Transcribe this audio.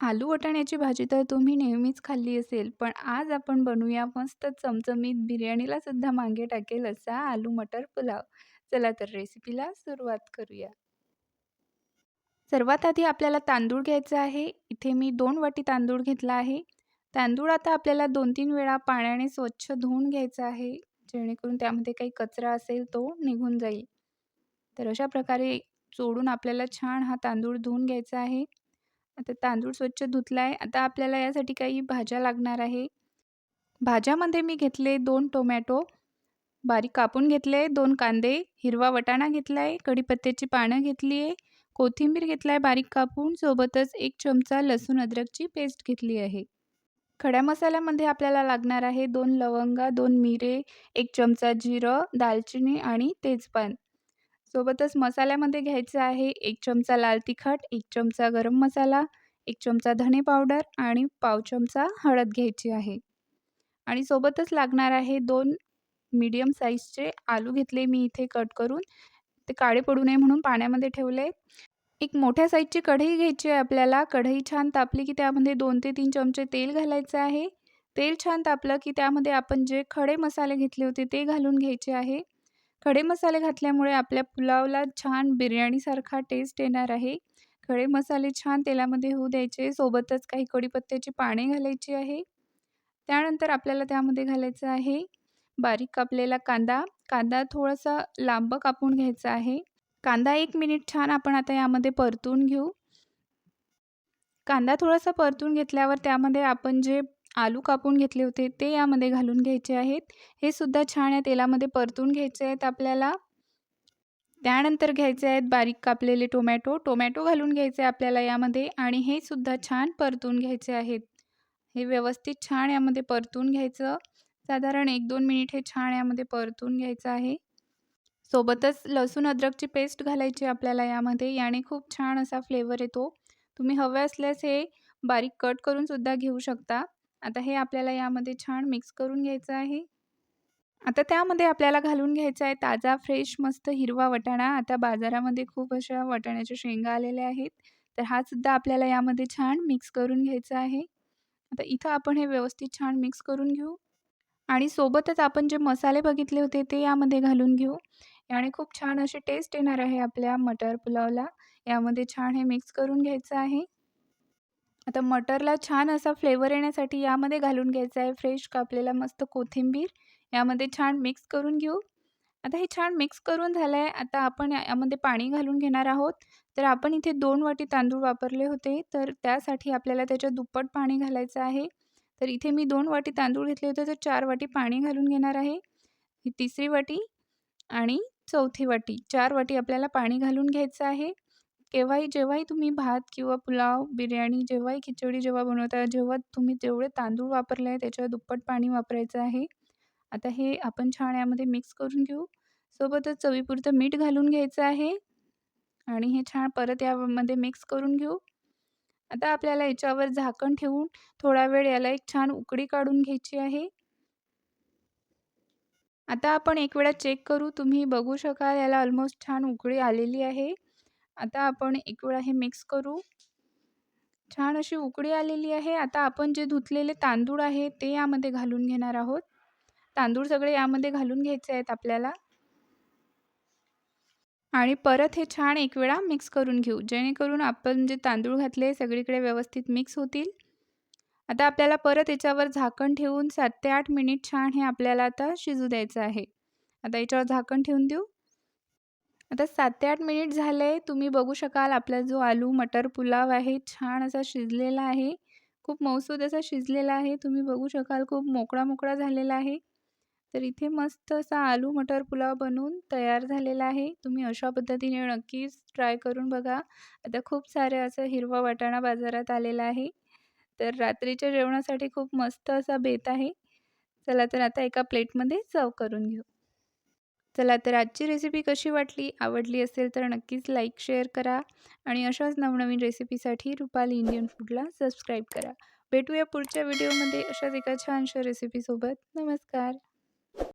आलू वाटाण्याची भाजी तर तुम्ही नेहमीच खाल्ली असेल, पण आज आपण बनवूया मस्त चमचमीत बिर्याणीला सुद्धा मागे टाकेल असा आलू मटर पुलाव. चला तर रेसिपीला सुरुवात करूया. सर्वात आधी आपल्याला तांदूळ घ्यायचा आहे. इथे मी दोन वाटी तांदूळ घेतला आहे. तांदूळ आता आपल्याला 2-3 वेळा पाण्याने स्वच्छ धुवून घ्यायचा आहे, जेणेकरून त्यामध्ये काही कचरा असेल तो निघून जाईल. तर अशा प्रकारे चोडून आपल्याला छान हा तांदूळ धुवून घ्यायचा आहे. आता तांदूळ स्वच्छ धुतला आहे. आता आपल्याला यासाठी काही भाज्या लागणार आहे. भाज्यामध्ये मी घेतले दोन टोमॅटो बारीक कापून घेतले, दोन कांदे, हिरवा वटाणा घेतला आहे, कढीपत्त्याची पानं घेतली आहे, कोथिंबीर घेतला आहे बारीक कापून, सोबतच एक चमचा लसूण अद्रकची पेस्ट घेतली आहे. खड्या मसाल्यामध्ये आपल्याला लागणार आहे दोन लवंगा, दोन मिरे, एक चमचा जिरं, दालचिनी आणि तेजपान. सोबतच मसाल्यामध्ये घ्यायचं आहे एक चमचा लाल तिखट, एक चमचा गरम मसाला, एक चमचा धणे पावडर आणि पाव चमचा हळद घ्यायची आहे. आणि सोबतच लागणार आहे दोन मीडियम साईजचे आलू घेतले मी इथे कट करून. ते काळे पडू नये म्हणून पाण्यामध्ये ठेवले. एक मोठ्या साईजची कढई घ्यायची आहे आपल्याला. कढई छान तापली की त्यामध्ये दोन ते तीन चमचे तेल घालायचं आहे. तेल छान तापलं की त्यामध्ये आपण जे खडे मसाले घेतले होते ते घालून घ्यायचे आहे. खडे मसाले घातल्यामुळे आपल्या पुलावला छान बिर्याणीसारखा टेस्ट येणार आहे. खडे मसाले छान तेलामध्ये होऊ द्यायचे. सोबतच काही कढीपत्त्याची पाने घालायची आहे. त्यानंतर आपल्याला त्यामध्ये घालायचं आहे बारीक कापलेला कांदा. कांदा थोडासा लांब कापून घ्यायचा आहे. कांदा एक मिनिट छान आपण आता यामध्ये परतून घेऊ. कांदा थोडासा परतून घेतल्यावर त्यामध्ये आपण जे आलू कापून घेतले होते ते यामध्ये घालून घ्यायचे आहेत. हे सुद्धा छान या तेलामध्ये परतून घ्यायचे आहेत आपल्याला. त्यानंतर घ्यायचे आहेत बारीक कापलेले टोमॅटो. टोमॅटो घालून घ्यायचे आपल्याला यामध्ये आणि हे सुद्धा छान परतून घ्यायचे आहेत. हे व्यवस्थित छान यामध्ये परतून घ्यायचं. साधारण 1-2 मिनिट हे छान यामध्ये परतून घ्यायचं आहे. सोबतच लसूण अद्रकची पेस्ट घालायची आपल्याला यामध्ये. याने खूप छान असा फ्लेवर येतो. तुम्ही हवे असल्यास हे बारीक कट करून सुद्धा घेऊ शकता. आता हे आपल्याला यामध्ये छान मिक्स करून घ्यायचं आहे. आता त्यामध्ये आपल्याला घालून घ्यायचा आहे ताजा फ्रेश मस्त हिरवा वटाणा. आता बाजारामध्ये खूप अशा वाटाण्याच्या शेंगा आलेल्या आहेत. तर हा सुद्धा आपल्याला यामध्ये छान मिक्स करून घ्यायचा आहे. आता इथं आपण हे व्यवस्थित छान मिक्स करून घेऊ. आणि सोबतच आपण जे मसाले बघितले होते ते यामध्ये घालून घेऊ. याने खूप छान अशी टेस्ट येणार आहे आपल्या मटर पुलावला. यामध्ये छान हे मिक्स करून घ्यायचं आहे. आता मटरला छान असा फ्लेवर येण्यासाठी यामध्ये घालून घ्यायचा आहे फ्रेश कापलेला मस्त कोथिंबीर. यामध्ये छान मिक्स करून घेऊ. आता हे छान मिक्स करून झालं आहे. आता आपण यामध्ये पाणी घालून घेणार आहोत. तर आपण इथे दोन वाटी तांदूळ वापरले होते. तर त्यासाठी आपल्याला त्याच्या दुप्पट पाणी घालायचं आहे. तर इथे मी दोन वाटी तांदूळ घेतले होते तर चार वाटी पाणी घालून घेणार आहे. ही तिसरी वाटी आणि चौथी वाटी चार वाटी आपल्याला पाणी घालून घ्यायचं आहे. केव्हाही जेव्हाही तुम्ही भात किंवा पुलाव, बिर्याणी जेव्हाही खिचडी जेव्हा बनवता जेव्हा तुम्ही जेवढे तांदूळ वापरले आहे त्याच्या दुप्पट पाणी वापरायचं आहे. आता हे आपण छान यामध्ये मिक्स करून घेऊ. सोबतच चवीपुरतं मीठ घालून घ्यायचं आहे. आणि हे छान परत यामध्ये मिक्स करून घेऊ. आता आपल्याला याच्यावर झाकण ठेवून थोडा वेळ याला एक छान उकळी काढून घ्यायची आहे. आता आपण एक वेळा चेक करू. तुम्ही बघू शकाल याला ऑलमोस्ट छान उकळी आलेली आहे. आता आपण एक वेळा हे मिक्स करू. छान अशी उकळी आलेली आहे. आता आपण जे धुतलेले तांदूळ आहे ते यामध्ये घालून घेणार आहोत. तांदूळ सगळे यामध्ये घालून घ्यायचे आहेत आपल्याला. आणि परत हे छान एक वेळा मिक्स करून घेऊ. जेणेकरून आपण जे तांदूळ घातले सगळीकडे व्यवस्थित मिक्स होतील. आता आपल्याला परत याच्यावर झाकण ठेवून सात ते आठ मिनिट छान हे आपल्याला आता शिजू द्यायचं आहे. आता याच्यावर झाकण ठेवून देऊ. आता 7 ते 8 मिनिट झाले. तुम्ही बघू शकाल आपला जो आलू मटर पुलाव आहे छान असा शिजलेला आहे. खूप मऊसूद असा शिजलेला आहे. तुम्ही बघू शकाल खूप मोकळा-मोकळा झालेला आहे. तर इथे मस्त असा आलू मटर पुलाव बनवून तयार झालेला आहे. तुम्ही अशा पद्धतीने नक्कीच ट्राय करून बघा. आता खूप सारे असं हिरवा वाटाणा बाजारात आलेला आहे. तर रात्रीच्या जेवणासाठी खूप मस्त असा बेत आहे. चला तर आता एका प्लेटमध्ये सर्व्ह करून घेऊ. चला तर आजची रेसिपी कशी वाटली? आवडली असेल तर नक्कीच लाईक, शेअर करा आणि अशाच नवनवीन रेसिपीसाठी रुपाली इंडियन फूडला सबस्क्राईब करा. भेटूया पुढच्या व्हिडिओमध्ये अशाच एका छानशा रेसिपीसोबत. नमस्कार.